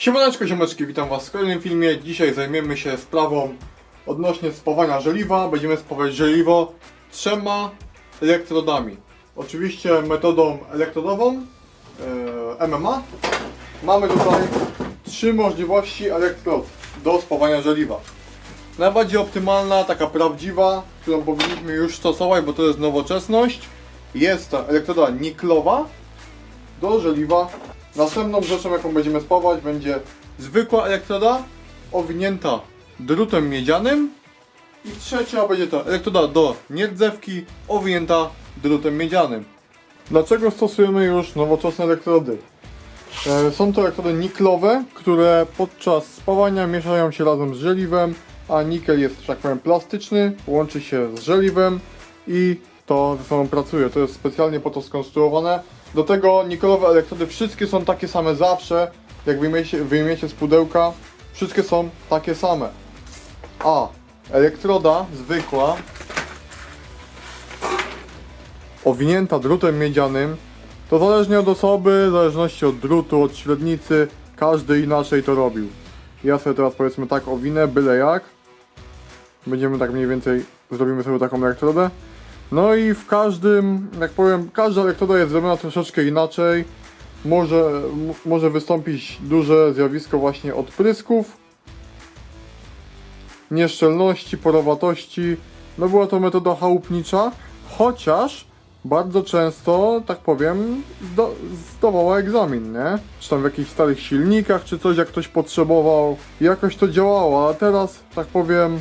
Siemaneczko, ziomeczki, witam was w kolejnym filmie. Dzisiaj zajmiemy się sprawą odnośnie spawania żeliwa. Będziemy spawać żeliwo trzema elektrodami. Oczywiście metodą elektrodową, e, MMA. Mamy tutaj trzy możliwości elektrod do spawania żeliwa. Najbardziej optymalna, taka prawdziwa, którą powinniśmy już stosować, bo to jest nowoczesność. Jest to elektroda niklowa do żeliwa. Następną rzeczą, jaką będziemy spawać, będzie zwykła elektroda owinięta drutem miedzianym. I trzecia będzie to elektroda do nierdzewki owinięta drutem miedzianym. Dlaczego stosujemy już nowoczesne elektrody? E, Są to elektrody niklowe, które podczas spawania mieszają się razem z żeliwem, a nikel jest, że tak powiem, plastyczny, łączy się z żeliwem i to ze sobą pracuje. To jest specjalnie po to skonstruowane. Do tego nikelowe elektrody wszystkie są takie same zawsze. Jak wyjmiecie, wyjmiecie z pudełka, wszystkie są takie same. A elektroda zwykła, owinięta drutem miedzianym, to zależnie od osoby, w zależności od drutu, od średnicy, każdy inaczej to robił. Ja sobie teraz powiedzmy tak owinę, byle jak. Będziemy tak mniej więcej, zrobimy sobie taką elektrodę. No i w każdym, jak powiem, każda elektroda jest zrobiona troszeczkę inaczej. Może, może wystąpić duże zjawisko właśnie odprysków, nieszczelności, porowatości. No była to metoda chałupnicza, chociaż bardzo często, tak powiem, zdo, zdawała egzamin, nie? Czy tam w jakichś starych silnikach, czy coś, jak ktoś potrzebował. Jakoś to działało, a teraz, tak powiem,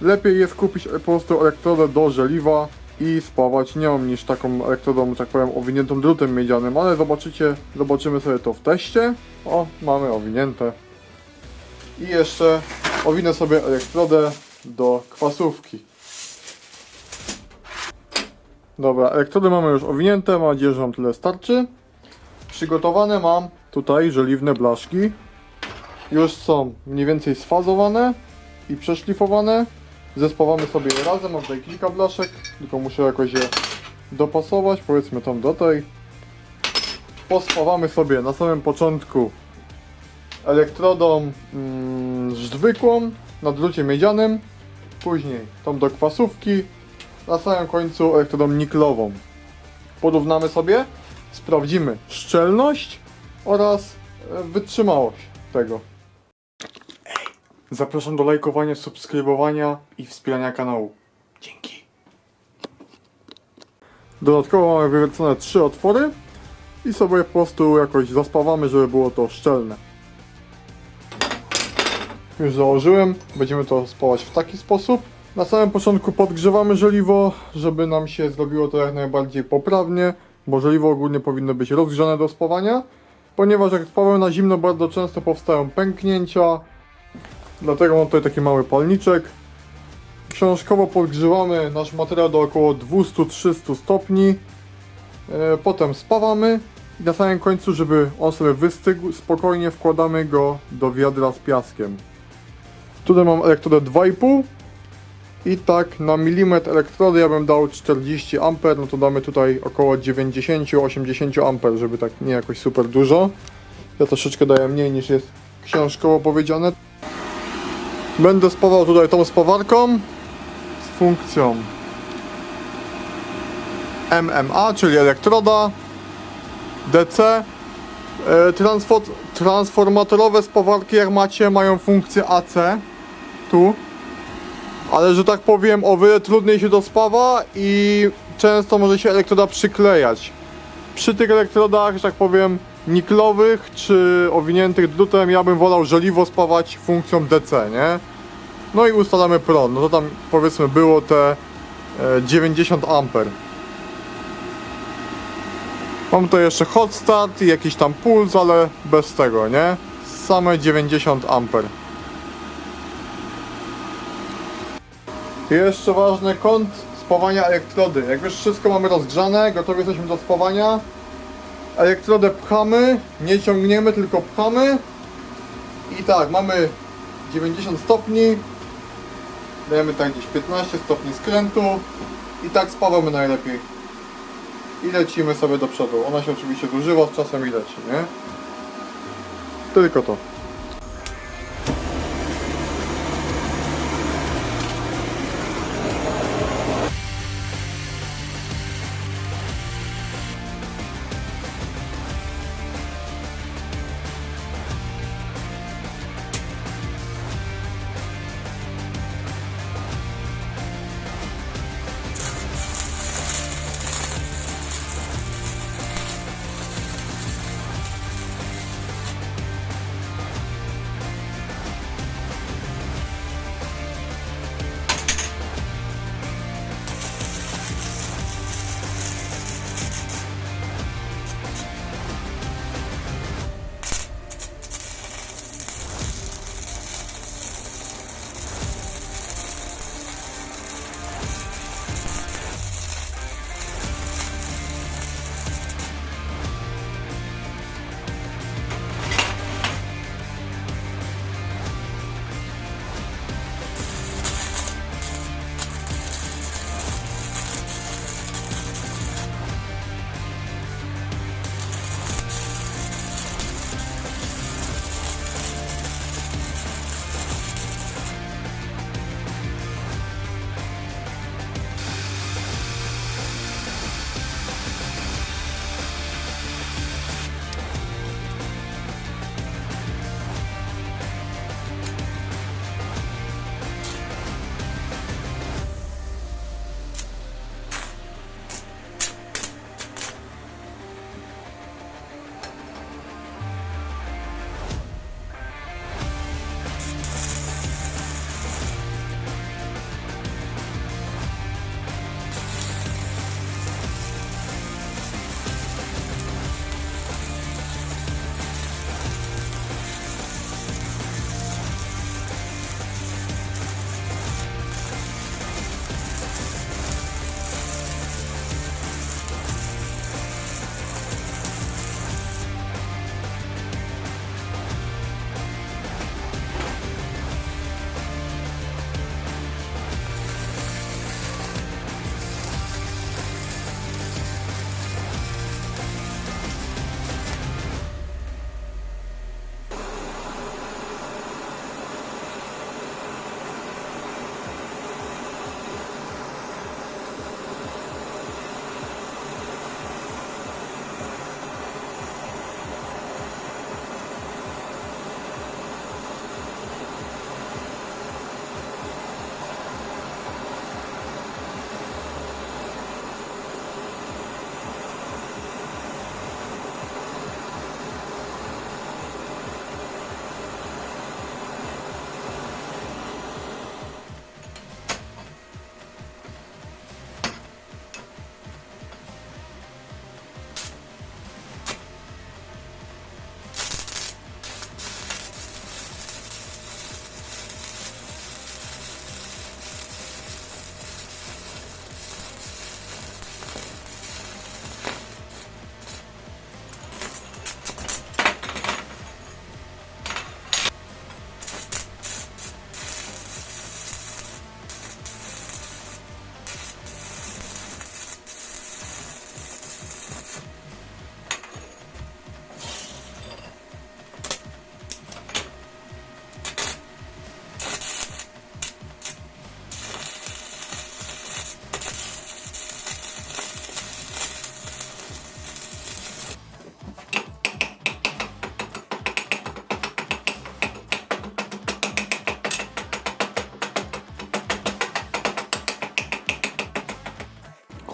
lepiej jest kupić po prostu elektrodę do żeliwa i spawać nią niż taką elektrodą, tak powiem, owiniętą drutem miedzianym, ale zobaczycie, zobaczymy sobie to w teście. O, mamy owinięte. I jeszcze owinę sobie elektrodę do kwasówki. Dobra, elektrody mamy już owinięte, mam nadzieję, że wam tyle starczy. Przygotowane mam tutaj żeliwne blaszki. Już są mniej więcej sfazowane i przeszlifowane. Zespawamy sobie je razem, mam tutaj kilka blaszek, tylko muszę jakoś je dopasować, powiedzmy tam do tej. Pospawamy sobie na samym początku elektrodą mm, na drucie miedzianym, później tą do kwasówki, na samym końcu elektrodą niklową. Porównamy sobie, sprawdzimy szczelność oraz e, wytrzymałość tego. Zapraszam do lajkowania, subskrybowania i wspierania kanału. Dzięki. Dodatkowo mamy wywiercone trzy otwory i sobie po prostu jakoś zaspawamy, żeby było to szczelne. Już założyłem, będziemy to spawać w taki sposób. Na samym początku podgrzewamy żeliwo, żeby nam się zrobiło to jak najbardziej poprawnie, bo żeliwo ogólnie powinno być rozgrzane do spawania, ponieważ jak spawamy na zimno bardzo często powstają pęknięcia, Dlatego mam tutaj taki mały palniczek. Książkowo podgrzewamy nasz materiał do około 200-300 stopni. E, Potem spawamy i na samym końcu, żeby on sobie wystygł, spokojnie wkładamy go do wiadra z piaskiem. Tutaj mam elektrodę 2,5 i tak na milimetr elektrody ja bym dał 40 A, no to damy tutaj około 90-80 A, żeby tak nie jakoś super dużo. Ja troszeczkę daję mniej niż jest książkowo powiedziane. Będę spawał tutaj tą spawarką z funkcją MMA, czyli elektroda DC. E, Transfo transformatorowe spawarki jak macie mają funkcję AC tu, ale że tak powiem o wiele trudniej się to spawa i często może się elektroda przyklejać. Przy tych elektrodach, że tak powiem, niklowych czy owiniętych drutem, ja bym wolał żeliwo spawać funkcją DC, nie? No i ustalamy prąd, no to tam powiedzmy było te e, 90 A. Mam tu jeszcze hot start i jakiś tam puls, ale bez tego, nie? Same 90 A. I jeszcze ważny kąt spawania elektrody. Jak już wszystko mamy rozgrzane, gotowi jesteśmy do spawania, elektrodę pchamy, nie ciągniemy, tylko pchamy. I tak, mamy 90 stopni, dajemy tak gdzieś 15 stopni skrętu i tak spawamy najlepiej. I lecimy sobie do przodu. Ona się oczywiście zużywa, z czasem i leci, nie? Tylko to.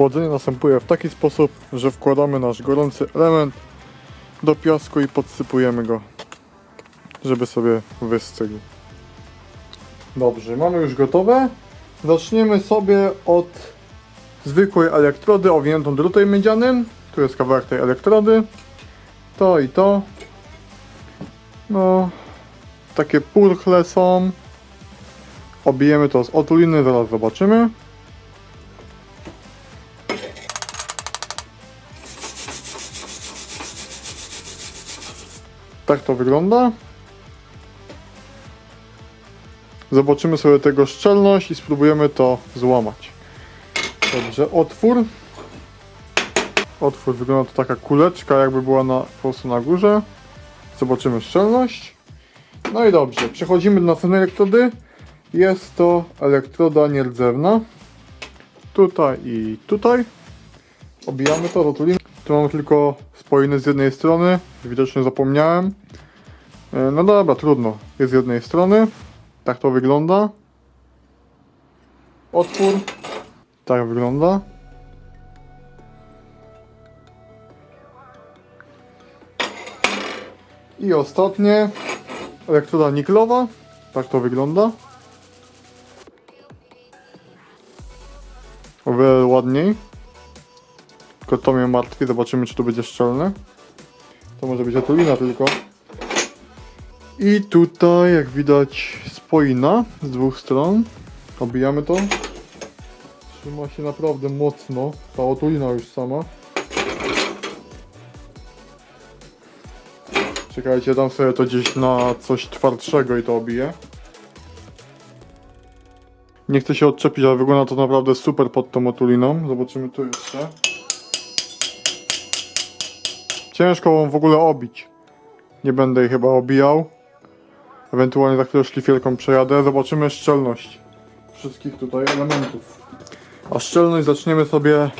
Chłodzenie następuje w taki sposób, że wkładamy nasz gorący element do piasku i podsypujemy go, żeby sobie wystygł. Dobrze, mamy już gotowe. Zaczniemy sobie od zwykłej elektrody owiniętą drutem miedzianym. Tu jest kawałek tej elektrody. To i to. No, takie purchle są. Obijemy to z otuliny, zaraz zobaczymy. Tak to wygląda. Zobaczymy sobie tego szczelność i spróbujemy to złamać. Dobrze, otwór. Otwór wygląda to taka kuleczka, jakby była na, po prostu na górze. Zobaczymy szczelność. No i dobrze, przechodzimy do następnej elektrody. Jest to elektroda nierdzewna. Tutaj i tutaj. Obijamy to, rotulimy. Tu mam tylko spoiny z jednej strony. Widocznie zapomniałem. E, No dobra, trudno. Jest z jednej strony. Tak to wygląda. Otwór. Tak wygląda. I ostatnie. Elektroda niklowa. Tak to wygląda. O wiele ładniej. Tylko to mnie martwi. Zobaczymy, czy to będzie szczelne. To może być otulina tylko. I tutaj, jak widać, spoina z dwóch stron. Obijamy to. Trzyma się naprawdę mocno. Ta otulina już sama. Czekajcie, dam sobie to gdzieś na coś twardszego i to obiję. Nie chcę się odczepić, ale wygląda to naprawdę super pod tą otuliną. Zobaczymy tu jeszcze. Ciężko ją w ogóle obić. Nie będę jej chyba obijał. Ewentualnie za chwilę szlifierką przejadę. Zobaczymy szczelność wszystkich tutaj elementów. A szczelność zaczniemy sobie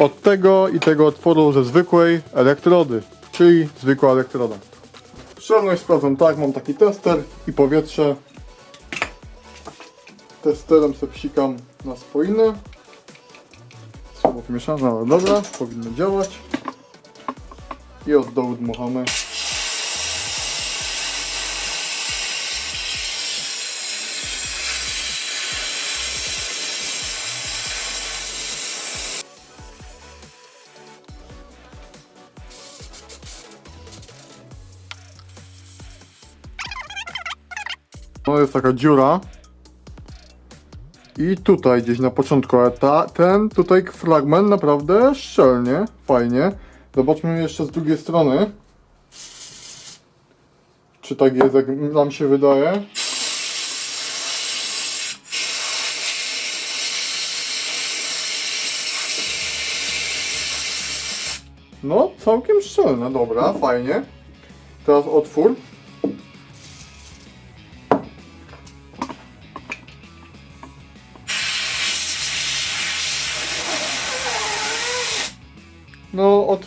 od tego i tego otworu ze zwykłej elektrody, czyli zwykła elektroda. Szczelność sprawdzam tak, mam taki tester i powietrze. Testerem sobie psikam na spoiny. Słabo wmieszane, ale dobra, powinno działać. I od dołu dmuchamy. No jest taka dziura. I tutaj gdzieś na początku, ale ta, ten tutaj fragment naprawdę szczelnie, fajnie. Zobaczmy jeszcze z drugiej strony. Czy tak jest, jak nam się wydaje? No, całkiem szczelne, dobra, fajnie. Teraz otwór.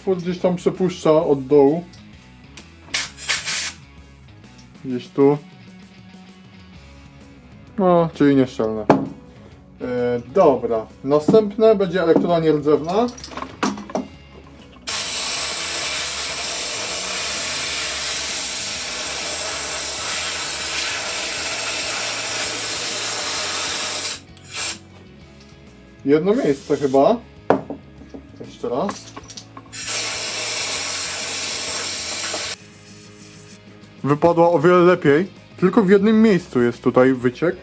Otwór gdzieś tam przepuszcza od dołu. Gdzieś tu. No, czyli nieszczelne. E, dobra, następne będzie elektroda nierdzewna. Jedno miejsce chyba. Jeszcze raz. Wypadła o wiele lepiej. Tylko w jednym miejscu jest tutaj wyciek.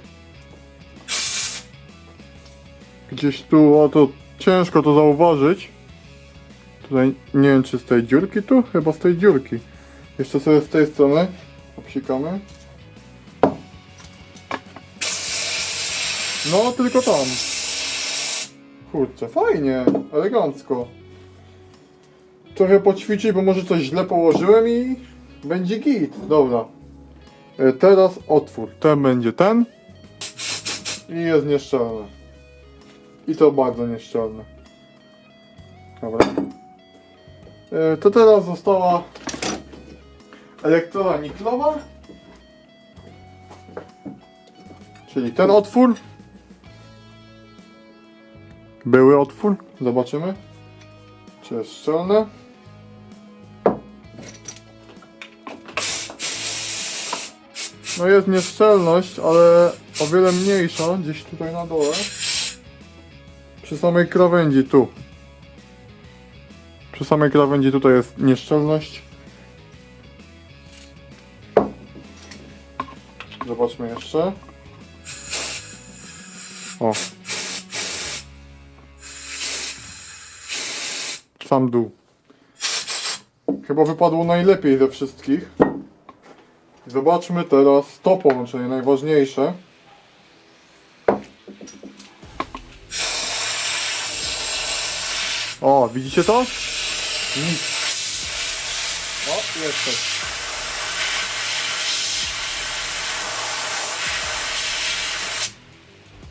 Gdzieś tu, o to ciężko to zauważyć. Tutaj nie wiem czy z tej dziurki tu? Chyba z tej dziurki. Jeszcze sobie z tej strony obsikamy. No, tylko tam. Kurczę, fajnie, elegancko. Trochę poćwiczyć, bo może coś źle położyłem i będzie git. Dobra. E, Teraz otwór. Ten będzie ten. I jest nieszczelny. I to bardzo nieszczelne. Dobra. E, To teraz została elektroda niklowa. Czyli ten otwór. Były otwór. Zobaczymy. Czy jest szczelne. No jest nieszczelność, ale o wiele mniejsza, gdzieś tutaj na dole. Przy samej krawędzi tu. Przy samej krawędzi tutaj jest nieszczelność. Zobaczmy jeszcze. O. Sam dół. Chyba wypadło najlepiej ze wszystkich. Zobaczmy teraz to połączenie, najważniejsze. O, widzicie to? Nic. O, jeszcze.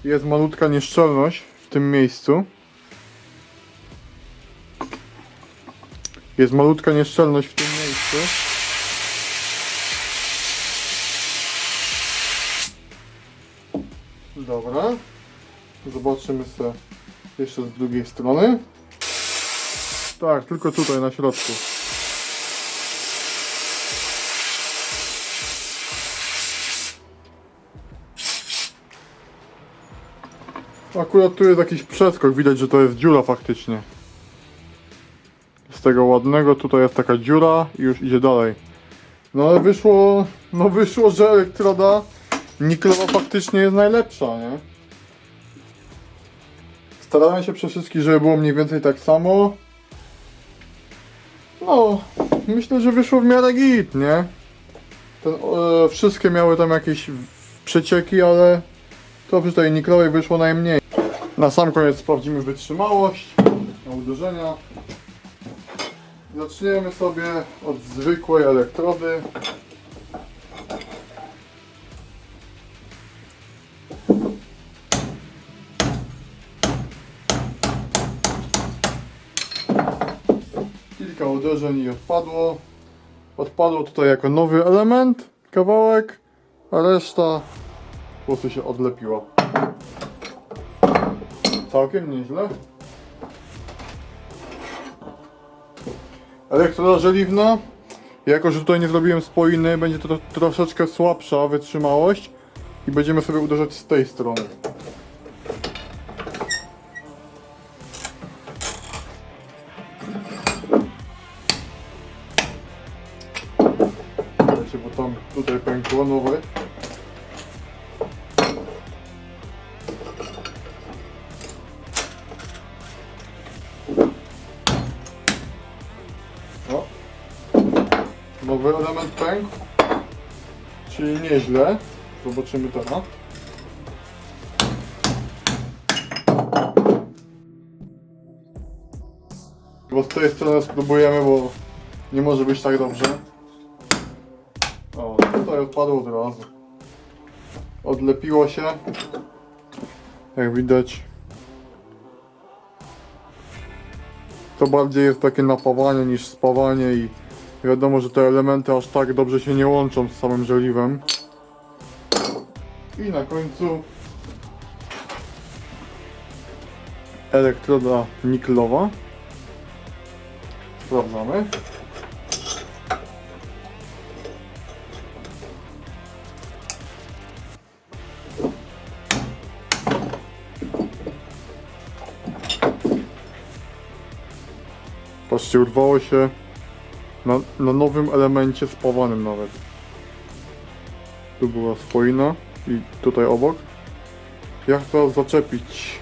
Jest malutka nieszczelność w tym miejscu. Jest malutka nieszczelność w tym miejscu. Dobra. Zobaczymy sobie jeszcze z drugiej strony. Tak, tylko tutaj na środku. Akurat tu jest jakiś przeskok, widać, że to jest dziura faktycznie. Z tego ładnego tutaj jest taka dziura i już idzie dalej. No ale wyszło, no wyszło, że elektroda niklowa faktycznie jest najlepsza, nie? Starałem się przez wszystkich, żeby było mniej więcej tak samo. No, myślę, że wyszło w miarę git, nie? Ten, e, wszystkie miały tam jakieś przecieki, ale to przy tej niklowej wyszło najmniej. Na sam koniec sprawdzimy wytrzymałość na uderzenia. Zaczniemy sobie od zwykłej elektrody. Uderzeń i odpadło. Odpadło tutaj jako nowy element, kawałek, a reszta po prostu się odlepiła. Całkiem nieźle. Elektroda żeliwna. Jako, że tutaj nie zrobiłem spoiny, będzie to troszeczkę słabsza wytrzymałość i będziemy sobie uderzać z tej strony. Nowy element pękł. Czyli nieźle. Zobaczymy teraz. Bo z tej strony spróbujemy, bo nie może być tak dobrze. O, tutaj odpadło od razu. Odlepiło się. Jak widać. To bardziej jest takie napawanie niż spawanie i wiadomo, że te elementy aż tak dobrze się nie łączą z samym żeliwem. I na końcu elektroda niklowa. Sprawdzamy. Patrzcie, urwało się na, na nowym elemencie spawanym nawet. Tu była spoina i tutaj obok. Jak to zaczepić?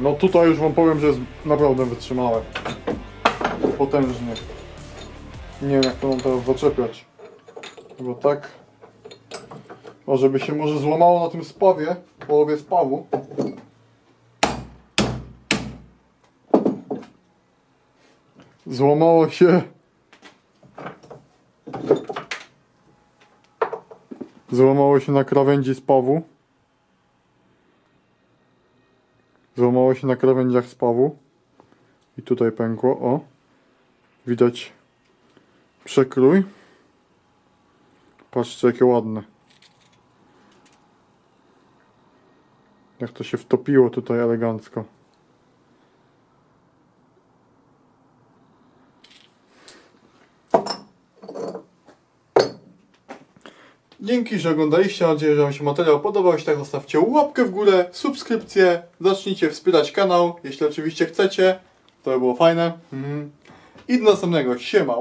No tutaj już wam powiem, że jest naprawdę wytrzymałe. Potężnie. Nie wiem jak to mam teraz zaczepiać. Bo tak. O, żeby się może złamało na tym spawie, połowie spawu. Złamało się. Złamało się na krawędzi spawu. Złamało się na krawędziach spawu. I tutaj pękło. O. Widać przekrój. Patrzcie jakie ładne. Jak to się wtopiło tutaj elegancko. Dzięki, że oglądaliście. Mam nadzieję, że Wam się materiał podobał. Jeśli tak, zostawcie łapkę w górę, subskrypcję, zacznijcie wspierać kanał, jeśli oczywiście chcecie. To by było fajne. Mhm. I do następnego. Siema.